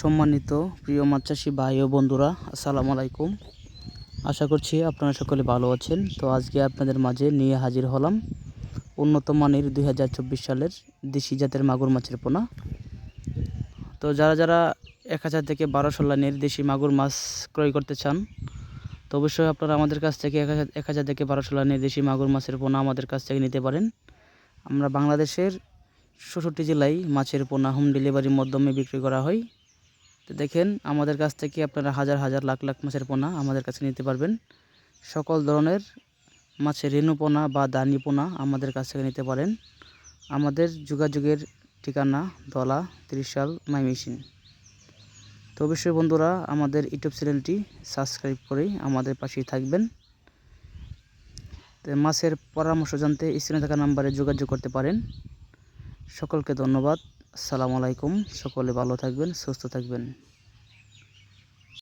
সম্মানিত প্রিয় মাছ ভাই ও বন্ধুরা, আসসালামু আলাইকুম। আশা করছি আপনারা সকলে ভালো আছেন। তো আজকে আপনাদের মাঝে নিয়ে হাজির হলাম উন্নত মানের দুই হাজার চব্বিশ সালের দেশি জাতের মাগুর মাছের পোনা। তো যারা যারা এক হাজার থেকে বারোশো লাইনের দেশি মাগুর মাছ ক্রয় করতে চান, তো অবশ্যই আপনারা আমাদের কাছ থেকে এক হাজার এক হাজার থেকে বারোশো লাইনের দেশি মাগুর মাছের পোনা আমাদের কাছ থেকে নিতে পারেন। আমরা বাংলাদেশের ষষট্টি জেলায় মাছের পোনা হোম ডেলিভারির মাধ্যমে বিক্রি করা হয়। তো দেখেন, আমাদের কাছ থেকে আপনারা হাজার হাজার লাখ লাখ মাছের পোনা আমাদের কাছে নিতে পারবেন। সকল ধরনের মাছের রেণু পোনা বা দানি পোনা আমাদের কাছ থেকে নিতে পারেন। আমাদের যোগাযোগের ঠিকানা দলা, ত্রিশাল মাইমেশিন তো অবশ্যই বন্ধুরা, আমাদের ইউটিউব চ্যানেলটি সাবস্ক্রাইব করে আমাদের পাশেই থাকবেন। তো মাছের পরামর্শ জানতে স্ক্রিনে থাকা নাম্বারে যোগাযোগ করতে পারেন। সকলকে ধন্যবাদ। আসসালামু আলাইকুম। সকলে ভালো থাকবেন সুস্থ থাকবেন।